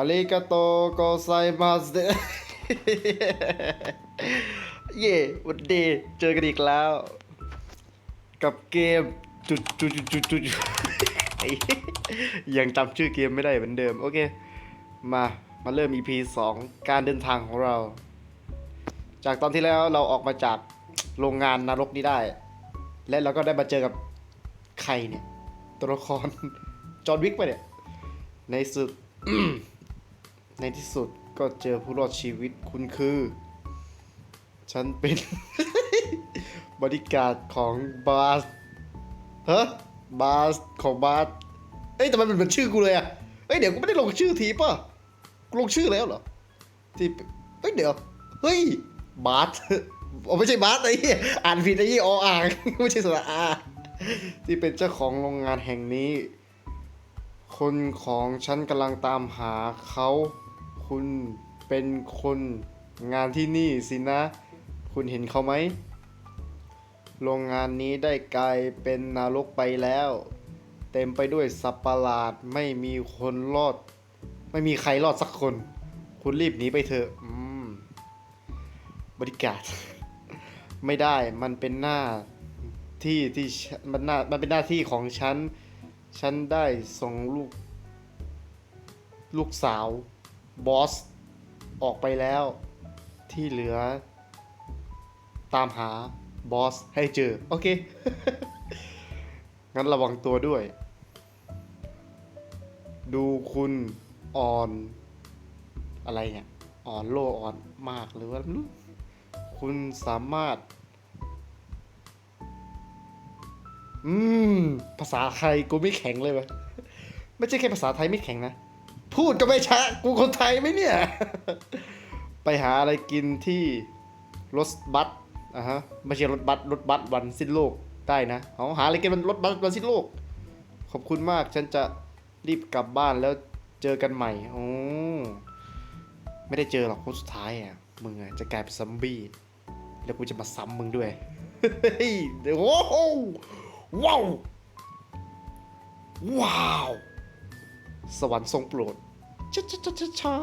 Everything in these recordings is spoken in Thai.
อาริกาโตโกไซมาสเดเย่วันดีเจอกันอีกแล้ว กับเกมจุดจุดจุดจุดจุดยังจำชื่อเกมไม่ได้เหมือนเดิม โอเค มา มาเริ่ม EP 2 การเดินทางของเรา จากตอนที่แล้วเราออกมาจากโรงงานนรกนี้ได้ และเราก็ได้มาเจอกับใครเนี่ย ตัวละคร จอห์นวิกไปเนี่ย ในสุด ในที่สุดก็เจอผู้รอดชีวิตคุณคือ ฉันเป็น บริการของบาสฮะบาสของบาสเอ้ยแต่มันเป็นเหมือนชื่อกูเลยอะเอ้ยเดี๋ยวกูไม่ได้ลงชื่อทีป่ะกูลงชื่อแล้วเหรอที่เอ้ยเดี๋ยวเฮ้ยบาสอ๋อไม่ใช่บาสไอ้เหี้ยอ่านผิดไอ้เหี้ยออ่างไม่ใช่สระอาที่เป็นเจ้าของโรงงานแห่งนี้ คนของฉันกำลังตามหาเขา คุณเป็นคนงานที่นี่สินะ คุณเห็นเขาไหม โรงงานนี้ได้กลายเป็นนรกไปแล้ว เต็มไปด้วยสัตว์ประหลาดไม่มีคนรอด ไม่มีใครรอดสักคน คุณรีบหนีไปเถอะอืมบริการไม่ได้มันเป็นหน้าที่ที่มันหน้ามันเป็นหน้าที่ของฉัน ฉันได้ส่งลูก ลูกสาว บอสออกไปแล้วที่เหลือ ตามหาบอสให้เจอ โอเค งั้นระวังตัวด้วย ดูคุณอ่อนอะไรเนี่ยอ่อนโลอ่อนมากหรือว่าคุณสามารถ อืม ภาษาไทยกูไม่แข็งเลยวะไม่ใช่แค่ภาษาไทยไม่แข็งนะ พูดก็ไม่ช้ากูคนไทยไหมเนี่ย ไปหาอะไรกินที่รถบัสอะฮะไม่ใช่รถบัสรถบัสวันสิ้นโลกได้นะเอาหาอะไรกินมันรถบัสวันสิ้นโลก ขอบคุณมากฉันจะรีบกลับบ้านแล้วเจอกันใหม่โอ้ไม่ได้เจอหรอกคนสุดท้ายอะมึงอะจะกลายเป็นซัมบี้แล้วกูจะมาซ้ำมึงด้วยเฮ้ยเดี๋ยวโอ้โหว้าวว้าว สวรรค์ทรงโปรด ช้าช้าช้าช้า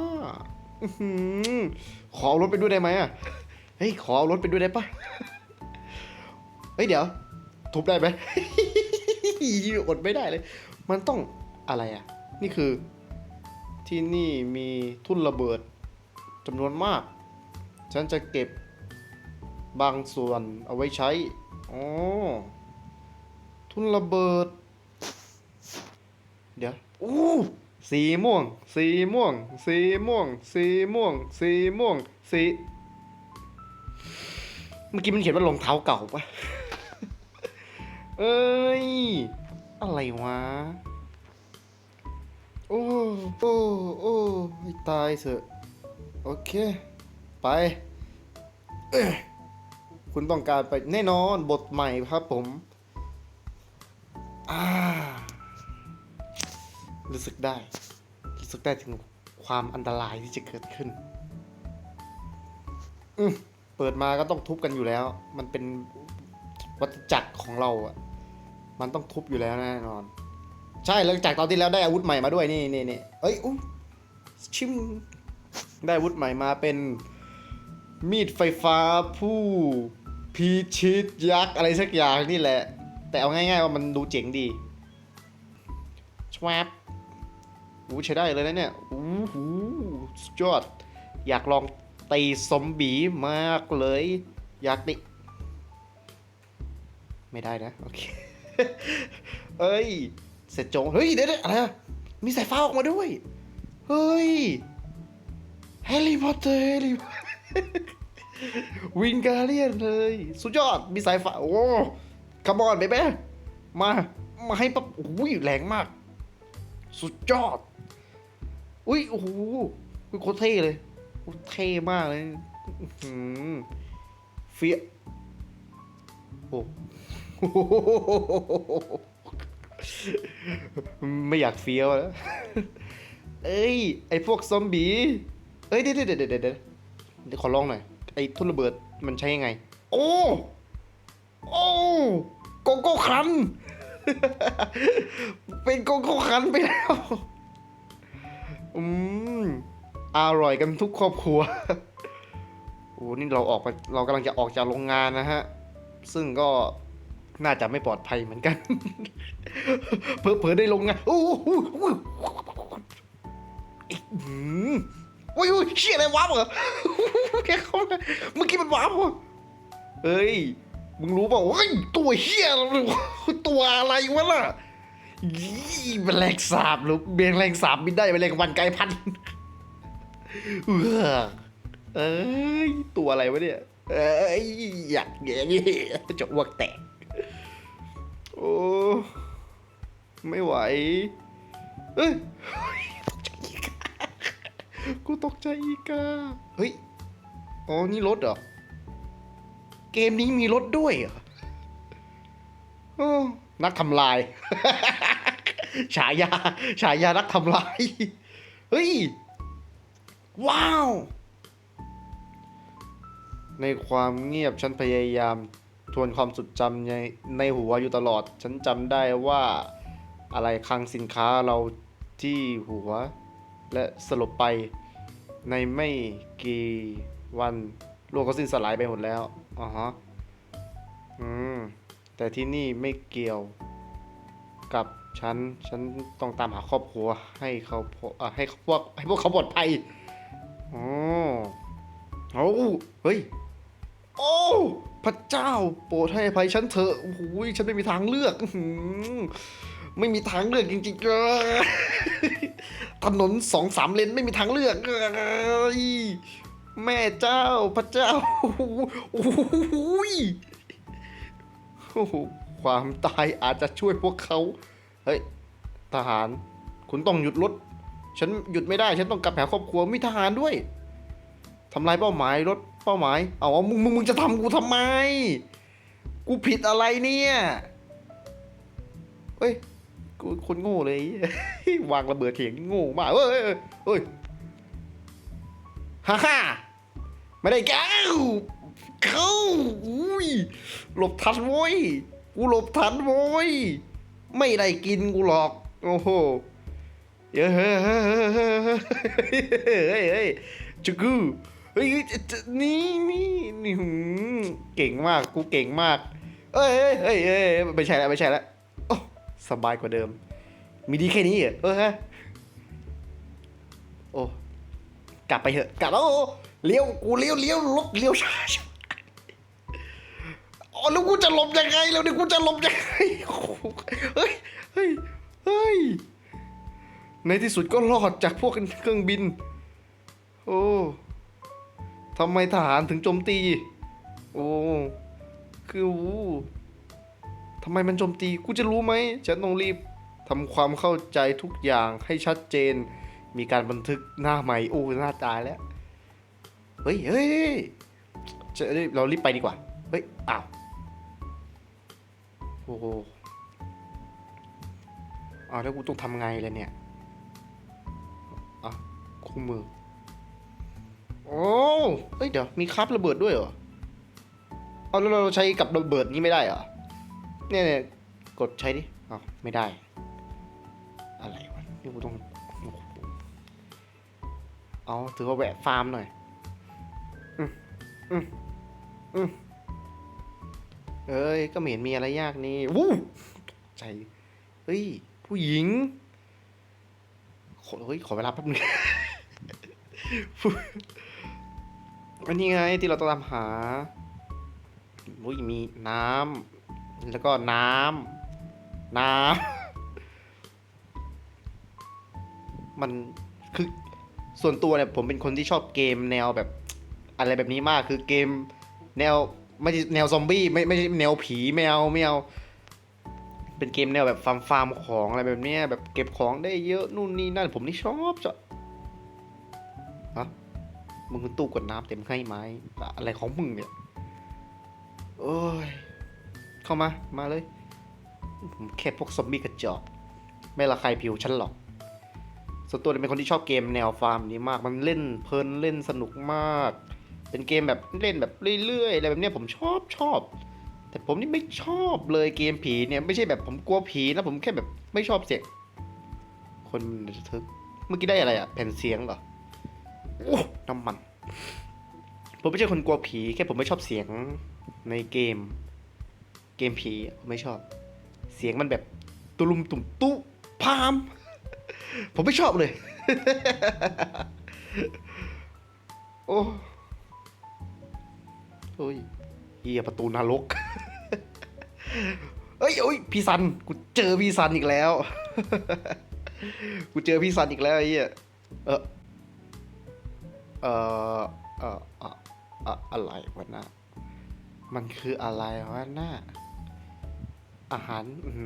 ขอเอารถไปด้วยได้ไหมอะ เฮ้ย ขอเอารถไปด้วยได้ปะเฮ้ย เดี๋ยว ทุบได้ไหมอดไม่ได้เลย มันต้องอะไรอะ นี่คือ ที่นี่มีทุ่นระเบิดจำนวนมาก ฉันจะเก็บบางส่วนเอาไว้ใช้ อ๋อ ทุ่นระเบิด เดี๋ยว อู้ สีม่วง สีม่วง สีม่วง สีม่วง สีม่วง สี เมื่อกี้มันเขียนว่ารองเท้าเก่าปะเอ้ย อะไรวะ โอ้ โอ้ โอ้ ตายเถอะ โอเค ไป คุณต้องการไปแน่นอนบทใหม่ครับผม อ่า รู้สึกได้ รู้สึกได้ถึงความอันตรายที่จะเกิดขึ้น อืเปิดมาก็ต้องทุบกันอยู่แล้ว มันเป็นวัฏจักรของเราอะมันต้องทุบอยู่แล้วแน่นอน ใช่แล้วจากตอนที่แล้วได้อาวุธใหม่มาด้วยนี่นี่นี่เอ้ยอุ้ยชิมได้อาวุธใหม่มาเป็นมีดไฟฟ้าผู้พีชิตยักษ์อะไรสักอย่างนี่แหละ แต่เอาง่ายๆว่ามันดูเจ๋งดีชวบ อู้ใช้ได้เลยนะเนี่ยอู้หูสุดยอด อยากลองตีซอมบี้มากเลย อยากดิไม่ได้นะ โอเค เอ้ย เสร็จโจง เฮ้ย เดี๋ยวอะไรมีสายฟ้าออกมาด้วย เฮ้ยแฮร์รี่พอตเตอร์แฮร์รี่วิงการเลียนเลย สุดยอด มีสายฟ้า โอ้คาร์บอนไปไหมมา มาให้ปั๊บอุ้ยแรงมาก สุดยอด อุ้ยโอ้โหอุ๊ยโคตรเท่เลยโคตรเท่มากเลยเฟียโอ้ไม่อยากเฟี้ยวแล้ว เอ้ย ไอพวกซอมบี้ เอ้ยเดี๋ยวเดี๋ยวเดี๋ยวเดี๋ยวเดี๋ยวขอลองหน่อย ไอทุ่นระเบิดมันใช้ยังไง โอ้ โอ้โกโก้คัน เป็นโกโก้คันไปแล้ว อืมอร่อยกันทุกครอบครัวโอ้นี่เราออกไปเรากำลังจะออกจากโรงงานนะฮะ ซึ่งก็น่าจะไม่ปลอดภัยเหมือนกัน เผลอๆได้โรงงานโอ้โหโอ้โหอื้อหือโอ้ยเชี่ยอะไรวะเหรอแกเข้ามาเมื่อกี้มันวาร์ปเหรอเอ้ย มึงรู้เปล่าเฮ้ยตัวเฮียตัวอะไรวะน่ะ ยี่แมลงสาบหรือแมลงสาบบินได้เป็นแมลงวันไกลพันเออเอ้ยตัวอะไรวะเนี่ย เอ้ยอยากแย่นี่จะอวกแตก โอ้ ไม่ไหว เอ้ยตกใจอีกากูตกใจอีกา เฮ้ย อ๋อ นี่รถเหรอ เกมนี้มีรถด้วยเหรออนักทำลาย ฉายา ฉายานักทำลาย เฮ้ย ว้าว ในความเงียบฉันพยายามทวนความสุดจำในในหัวอยู่ตลอด ฉันจำได้ว่าอะไรคลังสินค้าเราที่หัว และสลบไป ในไม่กี่วันโลกก็สิ้นสลายไปหมดแล้วอ่าฮะอืม แต่ที่นี่ไม่เกี่ยวกับ ฉัน ฉันต้องตามหาครอบครัว ให้เขาพอให้พวกให้พวกเขาปลอดภัยอ๋อโอ้เฮ้ย โอ้ พระเจ้า โปรดให้อภัยฉันเถอะโอ้โหฉันไม่มีทางเลือก ไม่มีทางเลือกจริงๆเลยถนนสองสามเลนไม่มีทางเลือกเอ้ยแม่เจ้า พระเจ้า โอ้โหโอ้โหโอ้โหความตายอาจจะช่วยพวกเขา เฮ้ยทหาร คุณต้องหยุดรถ ฉันหยุดไม่ได้ ฉันต้องกลับหาครอบครัวมีทหารด้วยทำลายเป้าหมายรถเป้าหมาย เอาเอามึงมึงมึงจะทำกูทำไม กูผิดอะไรเนี่ยเฮ้ยกูคนโง่เลยวางระเบิดเถียงโง่มากเฮ้ยเฮ้ยเฮ้ยฮ่าฮ่าไม่ได้แก้วเข้าอุ้ยหลบทันโว้ยกูหลบทันโว้ย ไม่ได้กินกูหรอก โอ้โหเฮ้ยเฮ้ยเฮ้ยเฮ้ยเฮ้ยเฮ้ยเฮ้ยจุกูเฮ้ยนี่นี่นี่หืมเก่งมากกูเก่งมากเอ้ยเอ้ยเอ้ยเอ้ยไม่ใช่แล้วไม่ใช่แล้วโอ้สบายกว่าเดิม มีดีแค่นี้เหรอเออฮะโอ้กลับไปเถอะกลับแล้วเลี้ยวกูเลี้ยวเลี้ยวรถเลี้ยวช้าช้า แล้วกูจะหลบยังไงแล้วเนี่ยกูจะหลบยังไงเฮ้ยเฮ้ยเฮ้ยในที่สุดก็รอดจากพวกเครื่องบิน โอ้ทำไมทหารถึงโจมตี โอ้คืออู้ทำไมมันโจมตีกูจะรู้ไหมฉันต้องรีบทำความเข้าใจทุกอย่างให้ชัดเจน มีการบันทึกหน้าใหม่โอ้หน้าตายแล้ว เฮ้ยเฮ้ยเฮ้ยจะเรารีบไปดีกว่า เฮ้ย อ้าว โอ้โหอ้าวแล้วกูต้องทำไงล่ะเนี่ยอะคู่มือ โอ้เอ้ยเดี๋ยวมีคราบระเบิดด้วยเหรอ เอาแล้วเราใช้กับระเบิดนี้ไม่ได้เหรอ เนี่ยเนี่ยกดใช้ดิเอาไม่ได้ อะไรวะนี่กูต้องโอ้โหเอาถือว่าแวะฟาร์มหน่อย อืมอืมอืม เอ้ย ก็ไม่เห็นมีอะไรยากนี่วู้ใจ เฮ้ย ผู้หญิงขอเฮ้ย ขอเวลาแป๊บนึงอันนี้ไงที่เราต้องตามหาอุ้ยมีน้ำ แล้วก็น้ำ น้ำ มันคือส่วนตัวเนี่ยผมเป็นคนที่ชอบเกมแนวแบบ อะไรแบบนี้มากคือเกมแนว ไม่แนวซอมบี้ไม่ไม่แนวผีแมวไม่เอา เป็นเกมแนวแบบฟาร์มฟาร์มของอะไรแบบเนี้ยแบบเก็บของได้เยอะนู่นนี่นั่นผมนี่ชอบจะฮะมึงตู้กดน้ำเต็มให้ไหมอะไรของมึงเนี่ยโอ้ยเข้ามา มาเลย ผมแค่พวกซอมบี้กระจอกไม่ละใครผิวฉันหรอกส่วนตัวเนี่ยเป็นคนที่ชอบเกมแนวฟาร์มนี้มาก มันเล่นเพลินเล่นสนุกมาก เป็นเกมแบบเล่นแบบเรื่อยๆอะไรแบบเนี้ยผมชอบชอบ แต่ผมนี่ไม่ชอบเลยเกมผีเนี่ยไม่ใช่แบบผมกลัวผีนะผมแค่แบบไม่ชอบเสียงคนระทึกเมื่อกี้ได้อะไรอะแผ่นเสียงเหรอโอ้น้ำมัน ผมไม่ใช่คนกลัวผีแค่ผมไม่ชอบเสียงในเกม เกมผีผมไม่ชอบ เสียงมันแบบตุลุมตุ่มตุพาม ผมไม่ชอบเลย โอ้ โอ้ยเฮียประตูนรกเอ้ยโอ้ยพี่ซันกูเจอพี่ซันอีกแล้ว กูเจอพี่ซันอีกแล้วไอ้เหี้ยเออเออเออเอ่อเอ่ออะไรวะนะมันคืออะไรวะน่ะอาหาร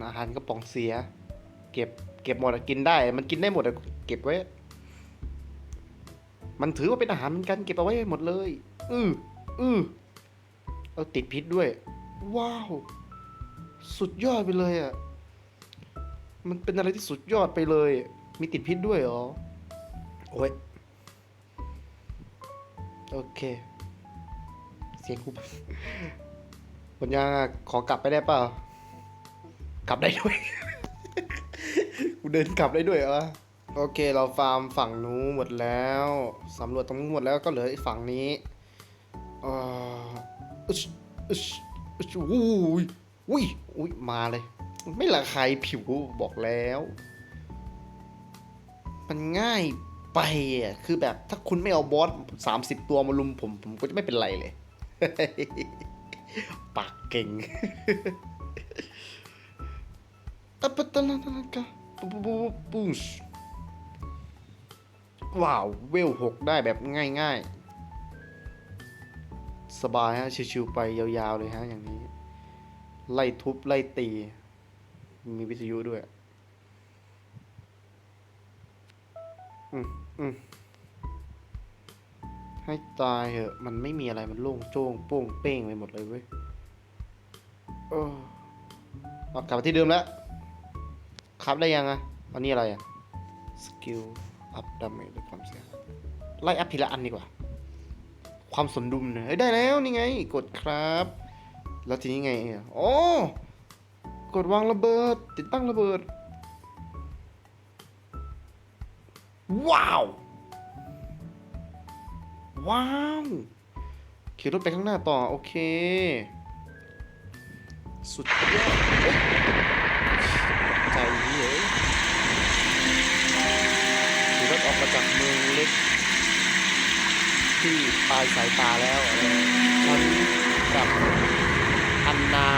อาหารกระป๋องเสีย เก็บเก็บหมดกินได้ มันกินได้หมดเก็บไว้ มันถือว่าเป็นอาหารเหมือนกันเก็บเอาไว้หมดเลย อืออือ เอาติดพิษด้วย ว้าว สุดยอดไปเลยอะ มันเป็นอะไรที่สุดยอดไปเลย มีติดพิษด้วยเหรอ โอ้ย โอเค เสียงคุบปัญญาขอกลับไปได้เปล่า กลับได้ด้วย กูเดินกลับได้ด้วยเหรอโอเค เราฟาร์มฝั่งนู้นหมดแล้ว สำรวจตรงนู้นหมดแล้วก็เหลืออีกฝั่งนี้อ่อ อึชอึชอึชอุ้ยอุ้ยอุ้ยมาเลย ไม่ละใครผิวบอกแล้ว มันง่ายไปอะคือแบบถ้าคุณไม่เอาบอสสามสิบตัวมาลุมผม ผมก็จะไม่เป็นไรเลย ปากเก่งอะปตะละตะละกะปุ๊บปุ๊บปุ๊บปุ๊บว้าว เวลหกได้แบบง่ายๆ สบายฮะ ชิวๆไปยาวๆเลยฮะ อย่างนี้ ไล่ทุบ ไล่ตี มีวิทยุด้วย อืมอืมให้ตายเหอะ มันไม่มีอะไร มันโล่งโจ้งโป้งเป้งไปหมดเลยเว้ยเออกลับมาที่เดิมแล้ว ครับได้ยังอะอันนี้อะไรอะสกิลอัพดาเมจหรือความเสียหายไล่อัพทีละอันดีกว่า ความสมดุลเนี่ยเอ้ยได้แล้วนี่ไง กดครับ แล้วทีนี้ไงอะโอ้กดวางระเบิด ติดตั้งระเบิด ว้าว ว้าวขี่รถไปข้างหน้าต่อ โอเค สุดยอด ที่ปลายสายตาแล้วอะไรฉันกับอันนา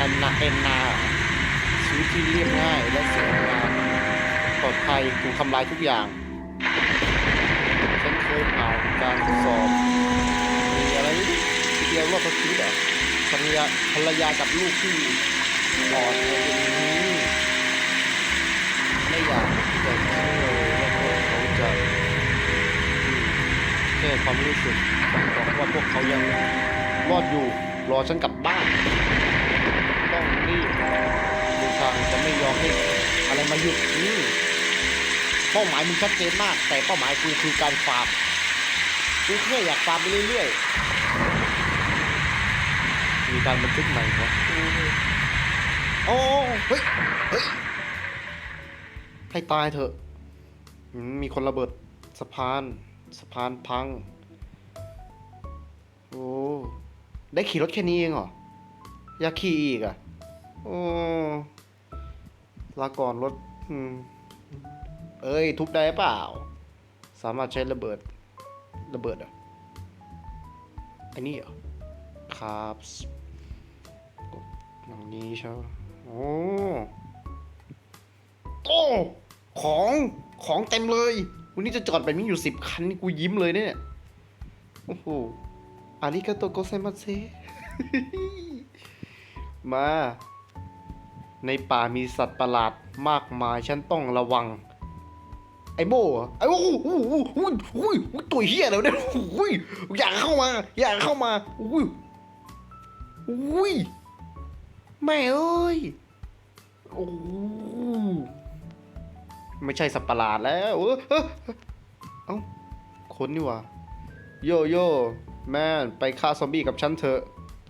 อันนาเอ็นนาชีวิตที่เรียบง่ายและสวยงามปลอดภัยถูกทำลายทุกอย่าง ฉันเคยผ่านการทดสอบมีอะไรทีเดียวรอบชีวิตอะภรรยาภรรยากับลูกที่หลอดเลยนี้ไม่อยากจะเชื่อเลยว่าพ แค่ความรู้สึกบอกว่าพวกเขายังรอดอยู่รอฉันกลับบ้านต้องรีบดูทางจะไม่ยอมให้อะไรมาหยุดนี่เป้าหมายมึงชัดเจนมาก แต่เป้าหมายกูคือการฟาร์มกูแค่อยากฟาร์มไปเรื่อยๆมีการบันทึกใหม่วะโอ้เฮ้ยเฮ้ยให้ตายเถอะ มีคนระเบิดสะพาน สะพานพัง โอ้ ได้ขี่รถแค่นี้เองเหรอ อยากขี่อีกอะ โอ้ลาก่อนรถเอ้ย ทุบได้เปล่า สามารถใช้ระเบิด ระเบิดอะ อันนี้เหรอ ครับกดอย่างนี้ใช่ไหมโอ้โอ้ของ ของเต็มเลย วันนี้จะจอดแบบนี้อยู่สิบคันกูยิ้มเลยเนี่ย โอ้โหอาริกาโตโกไซมาเซ มา ในป่ามีสัตว์ประหลาดมากมาย ฉันต้องระวัง ไอโบ้ไอโอ้โหโอ้โหโอ้โหโอ้โหโอ้โหตัวเฮียแล้วเนี่ยโอ้ยอยากเข้ามา อยากเข้ามาโอ้ยโอ้ยแม่เอ้ย โอ้ ไม่ใช่สัตว์ประหลาดแล้วเออเอ้าคนนี่ว่าโยโย่แม่นไปฆ่าซอมบี้กับฉันเถอะ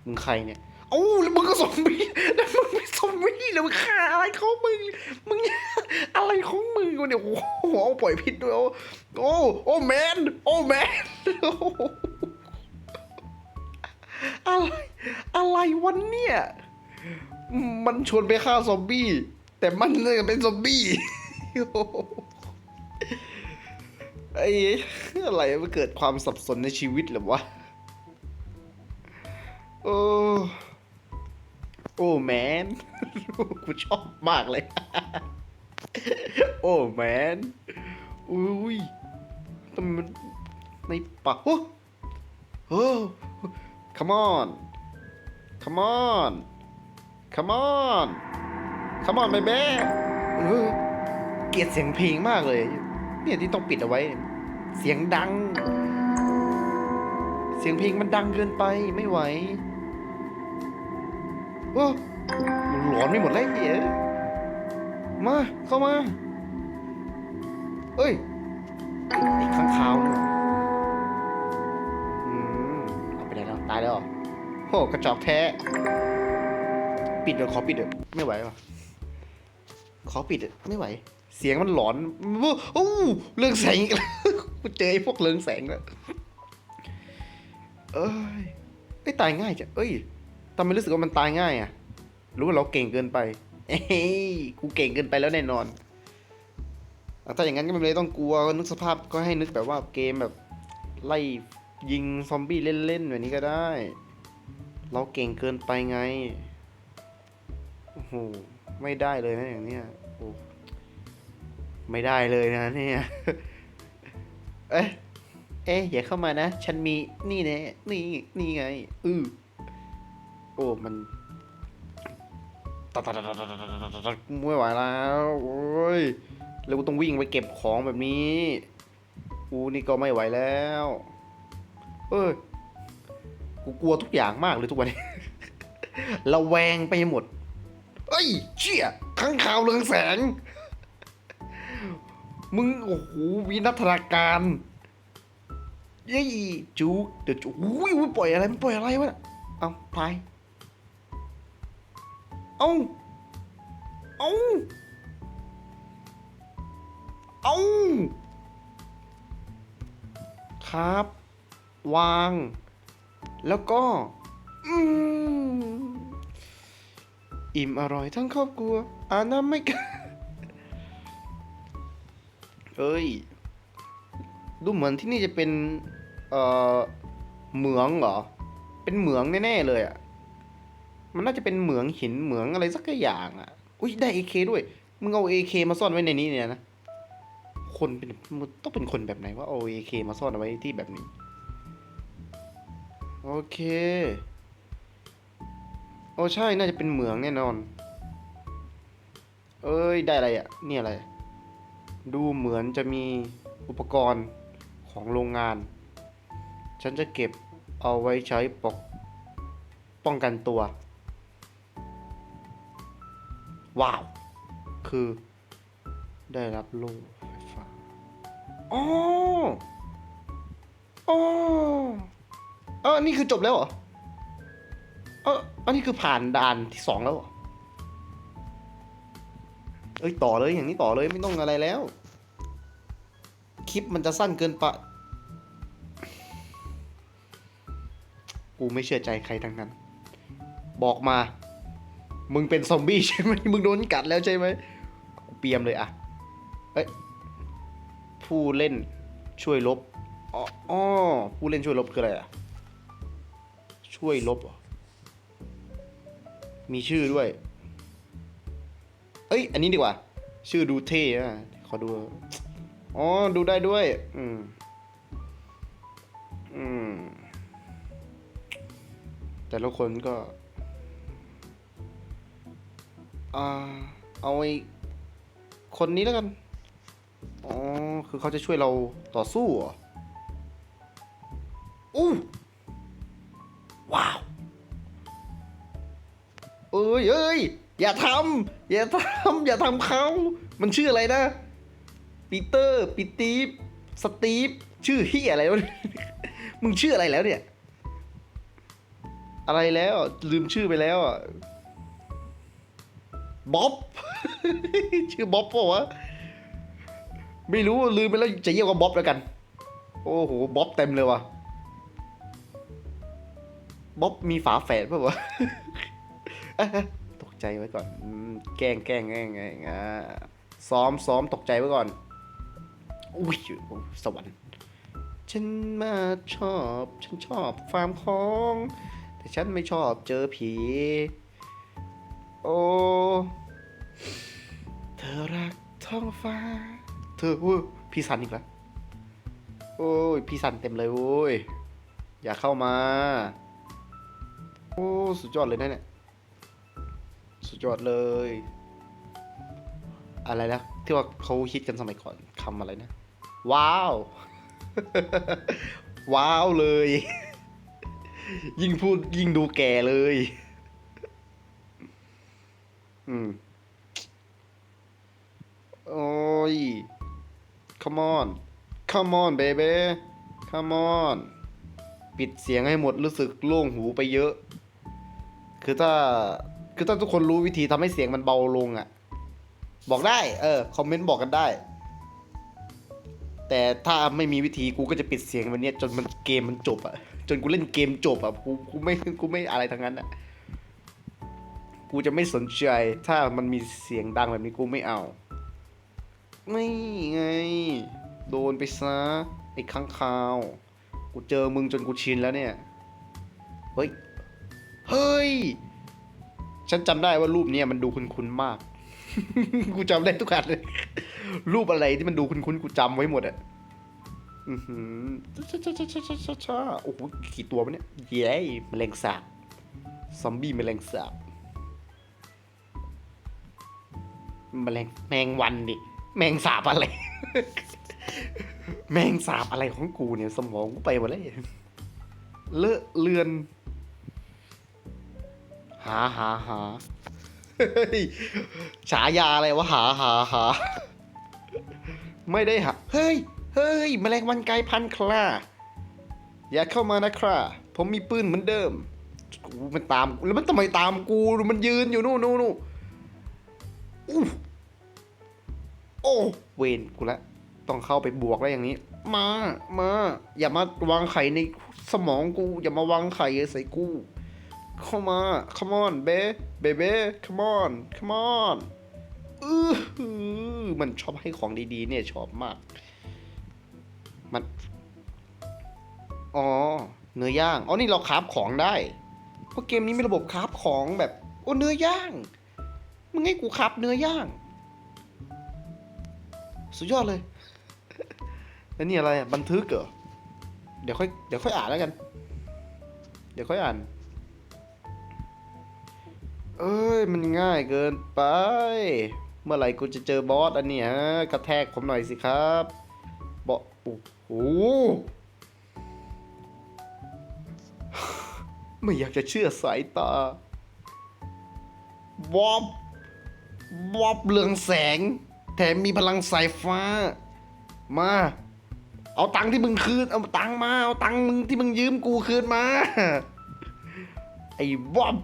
มึงใครเนี่ยเอ้าแล้วมึงก็ซอมบี้แล้วมึงไม่ซอมบี้แล้วมึงฆ่าอะไรของมึงมึงอะไรของมึงวะเนี่ยโอ้โหเอปล่อยพิษด้วยโอ้โอ้แมนโอ้แมนอะไรอะไรวันเนี่ยมันชวนไปฆ่าซอมบี้แต่มันเนี่ยเป็นซอมบี้ ไอ้อะไรมันเกิดความสับสนในชีวิตหรือวะ โอ้ โอ้แมน กูชอบมากเลย โอ้แมน อุ้ยทำไมมในปากโอ้โอ้ come on come on come on come on baby เออ เกลียดเสียงเพลงมากเลย เนี่ยที่ต้องปิดเอาไว้ เสียงดัง เสียงเพลงมันดังเกินไปไม่ไหวโอ้มันหลอนไม่หมดแล้วไอ้เหี้ยมาเข้ามา เอ้ยไอ้ข้างคาวนี่หว่าอืมเอาไปไหนแล้วตายแล้วเหรอโอ้กระจอกแท้ ปิดเดี๋ยวขอปิดเดี๋ยวไม่ไหวว่ะขอปิดเดี๋ยวไม่ไหว เสียงมันหลอนโอ้เรื่องแสงอีกแล้วกูเจอไอ้พวกเรื่องแสงแล้วเอ้ยไอ้ตายง่ายจ้ะเอ้ยทำไมรู้สึกว่ามันตายง่ายอะรู้ว่าเราเก่งเกินไป เอ้ยกูเก่งเกินไปแล้วแน่นอนอะถ้าอย่างนั้นก็ไม่เลยต้องกลัวนึกสภาพก็ให้นึกแบบว่าเกมแบบไล่ยิงซอมบี้เล่นๆแบบนี้ก็ได้ เราเก่งเกินไปไง โอ้โห ไม่ได้เลยนะอย่างเนี้ยโอ้ ไม่ได้เลยนะเนี่ยเอ๊ะเอ๊ะอย่าเข้ามานะ ฉันมีนี่แน่นี่นี่ไง อือโอ้มันตัดตัดตัดตัดตัดตัดตัดไม่ไหวแล้วโอ้ยแล้วกูต้องวิ่งไปเก็บของแบบนี้กูนี่ก็ไม่ไหวแล้ว เอ้ยกูกลัวทุกอย่างมากเลยทุกวันนี้ราแวงไปหมด เอ้ยเชี่ยข้างข่าวเรืองแสง มึงโอ้โหวินัทนาการเย้ยจุกเดี๋ยวจุกอุ้ยปล่อยอะไรมันปล่อยอะไรวะเอาพายเอาเอาเอาครับ วาง แล้วก็ อืมอิ่มอร่อยทั้งครอบครัวอาน้ำไม่ก เอ้ย ดูเหมือนที่นี่จะเป็น เอ่อ เหมืองเหรอ เป็นเหมืองแน่ๆเลยอะ มันน่าจะเป็นเหมืองหินเหมืองอะไรสักอย่างอะ อุ้ยได้เอเคด้วย มึงเอาเอเคมาซ่อนไว้ในนี้เนี่ยนะ คนเป็นมึงต้องเป็นคนแบบไหนว่าเอาเอเคมาซ่อนเอาไว้ที่แบบนี้ โอเค โอ้ใช่ น่าจะเป็นเหมืองแน่นอน เอ้ย ได้อะไรอะ นี่อะไร ดูเหมือนจะมีอุปกรณ์ของโรงงาน ฉันจะเก็บเอาไว้ใช้ปกป้องกันตัว ว้าว คือได้รับโล่ไฟฟ้าอ๋ออ๋อเออนี่คือจบแล้วเหรอ เอออันนี้คือผ่านด่านที่สองแล้วเหรอ เอ้ยต่อเลยอย่างนี้ต่อเลยไม่ต้องอะไรแล้ว คลิปมันจะสั้นเกินไปกูไม่เชื่อใจใครทั้งนั้น บอกมา มึงเป็นซอมบี้ใช่ไหมมึงโดนกัดแล้วใช่ไหมกูเปียมเลยอะเอ้ยผู้เล่นช่วยลบอ๋ออผู้เล่นช่วยลบคืออะไรอะช่วยลบมีชื่อด้วย เอ้ย อันนี้ดีกว่า ชื่อดูเท่อะขอดู อ๋อ ดูได้ด้วย อืม อืม แต่ละคนก็ อ่า เอาไอ้คนนี้แล้วกัน อ๋อ คือเขาจะช่วยเราต่อสู้เหรออู้ว้าว เอ้ยเอ้ย อย่าทำ อย่าทำอย่าทำเขา มันชื่ออะไรนะ ปีเตอร์ปีตีฟสตีฟชื่อเฮียอะไรวะ มึงชื่ออะไรแล้วเนี่ย อะไรแล้วลืมชื่อไปแล้วอะ บ๊อบ ชื่อบ๊อบป่าวะ ไม่รู้ลืมไปแล้วจะเรียกว่าบ๊อบแล้วกัน โอ้โหบ๊อบเต็มเลยว่ะ บ๊อบมีฝาแฝดป่าวะ ใจไว้ก่อนอแกล้งแกล้งแกล้งแกล้งซ้อมซ้อมตกใจไว้ก่อน อุ้ยสวรรค์ฉันมาชอบ ฉันชอบฟาร์มของ แต่ฉันไม่ชอบเจอผี โอ้เธอรักท้องฟ้า เธออุ้ยพี่สันอีกแล้วโอ้ยพี่สันเต็มเลยโว้ยอย่าเข้ามา โอ้ สุดยอดเลยนะเนี่ย สุดยอดเลย อะไรนะที่ว่าเขาฮิตกันสมัยก่อนคำอะไรนะ ว้าว ว้าวเลย ยิ่งพูดยิ่งดูแก่เลย อืม โอ้ย come on come on baby come on ปิดเสียงให้หมดรู้สึกโล่งหูไปเยอะ คือถ้า คือถ้าทุกคนรู้วิธีทำให้เสียงมันเบาลงอะ่ะ บอกได้ เออ คอมเมนต์บอกกันได้ แต่ถ้าไม่มีวิธีกูก็จะปิดเสียงวันนี้จนมันเกมมันจบอะจนกูเล่นเกมจบอะกูกูไม่กูไม่อะไรทั้งนั้นอะกูจะไม่สนใจ ถ้ามันมีเสียงดังแบบนี้กูไม่เอา ไม่ไง โดนไปซะไอ้ข้างคาว กูเจอมึงจนกูชินแล้วเนี่ย เฮ้ย เฮ้ย ฉันจำได้ว่ารูปเนี้ยมันดูคุ้นๆมาก กูจำได้ทุกอันเลย รูปอะไรที่มันดูคุ้นๆกูจำไว้หมดอะอือหือช้าช้าช้าช้าช้าช้าโอ้โหกี่ตัววะเนี่ย เย้แมลงสาบ ซอมบี้แมลงสาบ แมลงแมงวันดิ แมงสาบอะไร แมงสาบอะไรของกูเนี่ย สมองกูไปหมดเลยเลอะเลือน หาหาหาฉายาอะไรวะหาหาหาไม่ได้หาเฮ้ย เฮ้ยแมลงวันไกลพันคลาอย่าเข้ามานะคราผมมีปืนเหมือนเดิมกูมันตามแล้วมันทำไมตามกูมันยืนอยู่นู่นนู่นนู่นอู้โอ้เวนกูละ ต้องเข้าไปบวกแล้วอย่างนี้ มามาอย่ามาวางไข่ในสมองกู อย่ามาวางไข่ใส่กู เข้ามา come on เบเบเบ come on come on อือหือมันชอบให้ของดีๆ เนี่ยชอบมาก มัน อ๋อ เนื้อย่าง อ๋อ นี่เราคราฟของได้ เพราะเกมนี้มีระบบคราฟของแบบ โอ้เนื้อย่างมึงให้กูคราฟเนื้อย่าง สุดยอดเลย แล้วนี่อะไรอะบันทึกเหรอ เดี๋ยวค่อย เดี๋ยวค่อยอ่านแล้วกัน เดี๋ยวค่อยอ่าน เอ้ยมันง่ายเกินไป เมื่อไหร่กูจะเจอบอสอันนี้ยกระแทกผมหน่อยสิครับบอสโอ้โหไม่อยากจะเชื่อสายตาวอบวอบเรืองแสง แถมมีพลังสายฟ้า มา เอาตังค์ที่มึงคืน เอาตังค์มา เอาตังค์มึงที่มึงยืมกูคืนมา ไอ้วอบ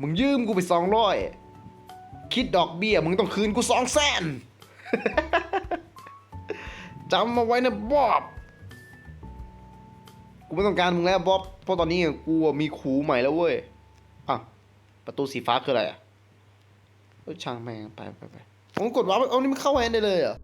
มึงยืมกูไปสองร้อยคิดดอกเบี้ย มึงต้องคืนกูสองแสนจำมาไว้นะบ๊อบกูไม่ต้องการมึงแล้วบ๊อบเพราะตอนนี้กูมีขูใหม่แล้วเว้ยอะประตูสีฟ้าคืออะไรอะช่างแม่งไปไปไปผมกดวาร์ปเอานี่มันเข้าแฮนได้เลยเหรอ